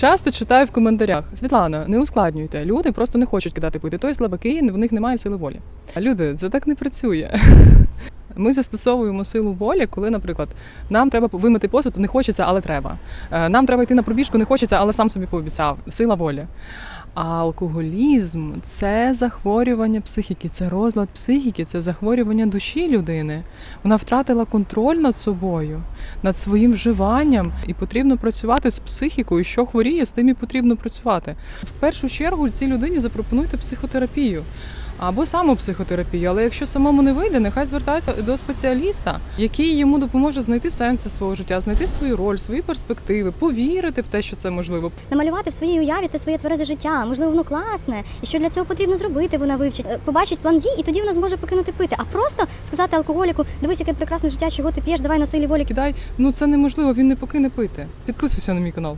Часто читаю в коментарях: Світлана, не ускладнюйте. Люди просто не хочуть кидати пити. Той слабакий, в них немає сили волі. Люди, це так не працює. Ми застосовуємо силу волі, коли, наприклад, нам треба вимити посуд, не хочеться, але треба. Е, Нам треба йти на пробіжку, не хочеться, але сам собі пообіцяв. Сила волі. А алкоголізм це захворювання психіки, це розлад психіки, це захворювання душі людини. Вона втратила контроль над собою, над своїм вживанням, і потрібно працювати з психікою. Що хворіє, з тим і потрібно працювати. В першу чергу цій людині запропонуйте психотерапію. Або самопсихотерапію, але якщо самому не вийде, нехай звертається до спеціаліста, який йому допоможе знайти сенси свого життя, знайти свою роль, свої перспективи, повірити в те, що це можливо, намалювати в своїй уяві те своє тверезе життя. Можливо, воно класне, і що для цього потрібно зробити, вона вивчить, Е, побачить план дій, і тоді вона зможе покинути пити. А просто сказати алкоголіку, дивись, яке прекрасне життя, чого ти п'єш, давай на силі волі. кидай. Ну це неможливо, він не покине пити. Підписуйся на мій канал.